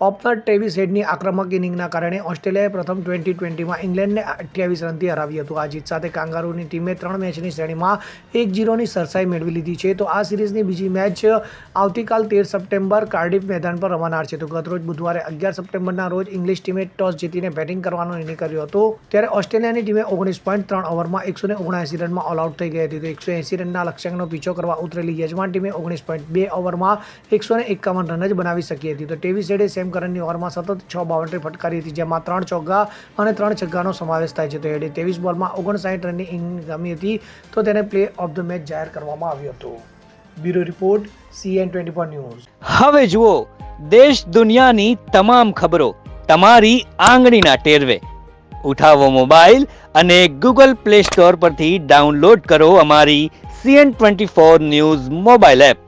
Opener Travis હેડની આક્રમક ઇનિંગના કારણે ઓસ્ટ્રેલિયાએ પ્રથમ ટ્વેન્ટી ટ્વેન્ટીમાં ઇંગ્લેન્ડને અઠ્યાવીસ રનથી હરાવ્યું હતું. આ જીત સાથે કાંગારૂની ટીમે ત્રણ મેચની શ્રેણીમાં એક જીરોની સરસાઈ મેળવી લીધી છે. તો આ સિરીઝની બીજી મેચ આવતીકાલ તેર સપ્ટેમ્બર કાર્ડિફ મેદાન પર રમાનાર છે. તો ગતરોજ બુધવારે અગિયાર સપ્ટેમ્બરના રોજ ઇંગ્લિશ ટીમે ટોસ જીતીને બેટિંગ કરવાનો નિર્ણય કર્યો હતો. ત્યારે ઓસ્ટ્રેલિયાની ટીમે ઓગણીસ પોઈન્ટ ત્રણ ઓવરમાં એકસો ને ઓગણસી રનમાં ઓલ આઉટ થઈ ગઈ હતી. તો એકસો એંસી રનના લક્ષ્યાંકનો પીછો કરવા ઉતરેલી યજમાન ટીમે ઓગણીસ પોઈન્ટ બે ઓવરમાં એકસો ને એકાવન રન જ બનાવી શકી હતી. તો ટેવિસ હેડે સેમ કરનની ઓવરમાં સતત છ બાઉન્ડ્રી ફટકારી હતી, જેમાં ત્રણ ચોગ્ગા અને ત્રણ છગ્ગાનો સમાવેશ થાય છે. તો હેડે ત્રેવીસ બોલમાં ઓગણસાઠ રનની ઇનિંગ ગમી હતી, તો તેને પ્લે ઓફ ધ મેચ જાહેર કરવામાં આવ્યો હતો. Bureau report, CN twenty four news. હવે જુઓ, દેશ દુનિયાની તમામ ખબરો તમારી આંગળીના ટેરવે. ઉઠાવો મોબાઈલ અને ગૂગલ પ્લે સ્ટોર પરથી ડાઉનલોડ કરો અમારી CN twenty four news mobile app.